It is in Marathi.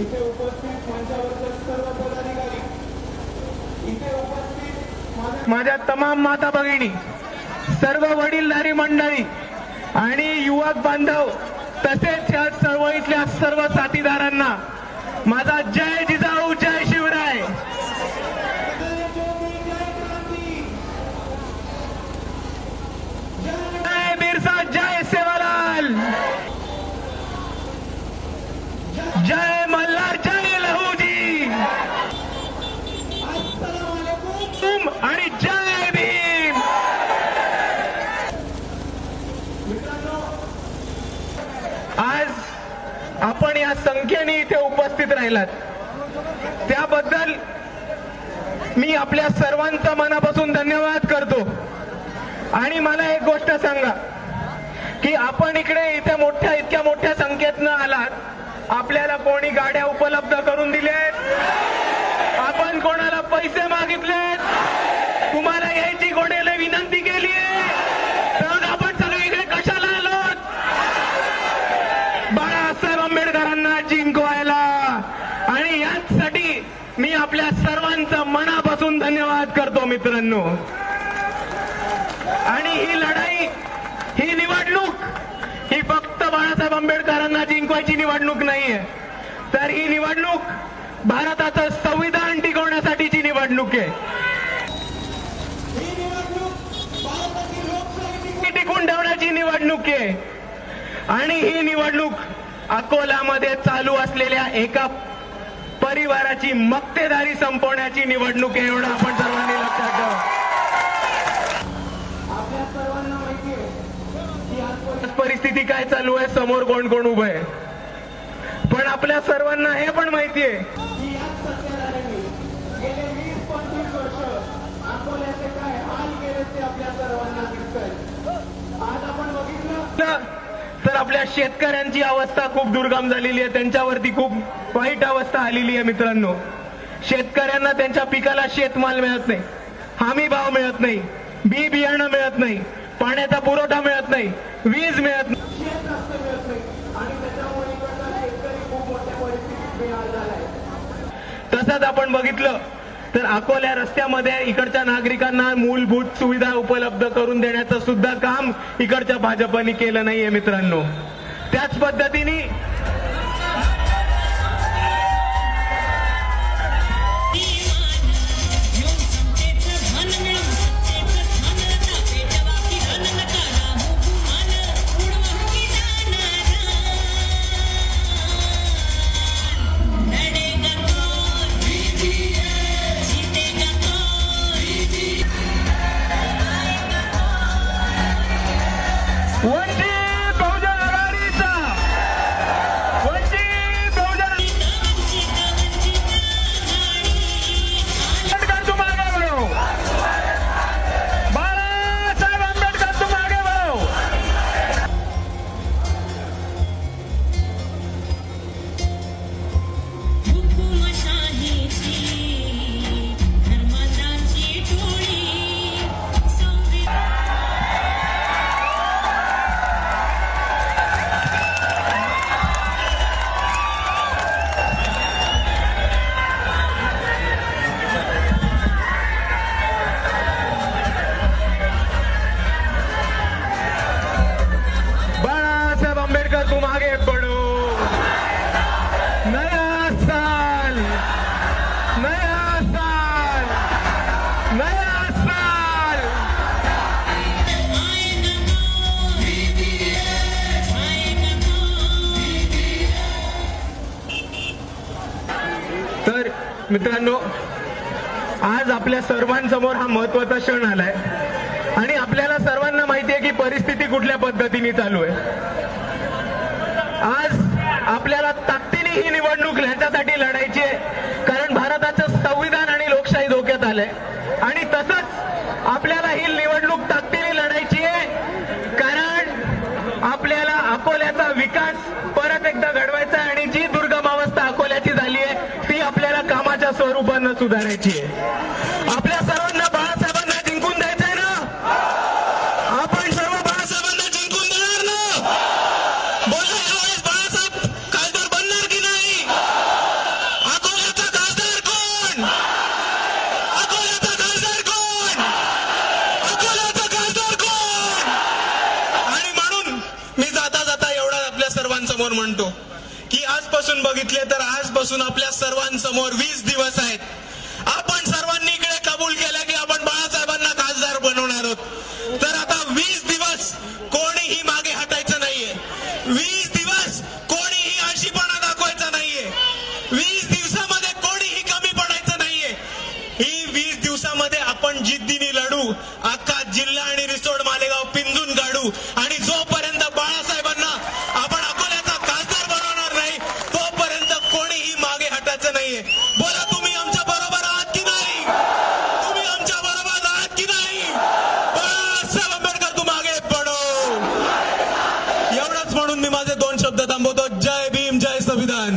इथे उपस्थित मंचावरचे सर्व पदाधिकारी. इथे उपस्थित माझ्या तमाम माता भगिनी सर्व वडीलधारी मंडळी आणि युवक बांधव तसेच या चळवळीतल्या सर्व साथीदारांना माझा जय जिजा संख्येने इथे उपस्थित राहिलात. त्याबद्दल मी आपल्या सर्वांचा मनापासून धन्यवाद करतो. आणि मला एक गोष्ट सांगा की आपण इकडे इथे मोठ्या इतक्या मोठ्या संख्येतनं आलात. आपल्याला कोणी गाड्या उपलब्ध करून दिल्यात आणि मी आपल्या सर्वांचा मनापासून धन्यवाद करतो मित्रांनो. आणि ही लढाई ही निवडणूक ही फक्त बाळासाहेब आंबेडकरांना जिंकवायची निवडणूक नाहीये. तर ही निवडणूक भारताचं संविधान टिकवण्यासाठीची निवडणूक आहे. ही टिकून ठेवण्याची निवडणूक आहे. आणि ही निवडणूक अकोलामध्ये चालू असलेल्या एका परिवाराची मक्तेदारी संपवण्याची निवडणूक आहे एवढं आपण सर्वांनी लक्षात ठेवा. परिस्थिती काय चालू आहे? समोर कोण कोण उभं आहे? पण आपल्या सर्वांना हे पण माहिती आहे की याच सत्याधाऱ्यांनी गेले वीस पंचवीस वर्ष अकोल्याचे काय हाल केले ते आपल्या सर्वांना दिसत आज आपण बघितलं तर आपल्या शेतकऱ्यांची अवस्था खूप दुर्गम झालेली आहे. त्यांच्यावरती खूप वाईट अवस्था आलेली आहे मित्रांनो. शेतकऱ्यांना त्यांच्या पिकाला शेतमाल मिळत नाही. हमी भाव मिळत नाही. बी बियाणं मिळत नाही. पाण्याचा पुरवठा मिळत नाही. वीज मिळत नाही. तसंच आपण बघितलं तर अकोल्या रस्त्यामध्ये इकडच्या नागरिकांना मूलभूत सुविधा उपलब्ध करून देण्याचं सुद्धा काम इकडच्या भाजपने केलं नाहीये मित्रांनो. त्याच पद्धतीने वंचित बहुजन नया साल नया साल नया साल तर मित्रांनो आज आपल्या सर्वांसमोर हा महत्त्वाचा क्षण आलाय. आणि आपल्याला सर्वांना माहिती आहे की परिस्थिती कुठल्या पद्धतीने चालू आहे. आज आपल्याला ताकद ही निवडणूक ह्याच्यासाठी लढायची आहे. कारण भारताचं संविधान आणि लोकशाही धोक्यात आलंय. आणि तसंच आपल्याला ही निवडणूक ताकदीने लढायची आहे. कारण आपल्याला अकोल्याचा विकास परत एकदा घडवायचा आहे आणि जी दुर्गम अवस्था अकोल्याची झाली आहे ती आपल्याला कामाच्या स्वरूपानं सुधारायची आहे आपल्या सर्वांना बाळासाहेबांना जिंकून द्यायचंय ना आपण सर्व बाळासाहेबांना जिंकून देणार ना बोला यावेळेस बाळासाहेब खासदार बनणार की नाही अकोल्याचा खासदार कोण अकोल्याचा खासदार कोण अकोल्याचा खासदार कोण आणि म्हणून मी जाता जाता एवढा समोर म्हणतो की आजपासून बघितले तर आजपासून आपल्या सर्वांसमोर वीस दिवस आहेत. आपण सर्वांनी इकडे कबूल केलं की आपण बाळासाहेबांना खासदार बनवणार आहोत. एवढंच म्हणून मी माझे दोन शब्द थांबवतो जय भीम जय संविधान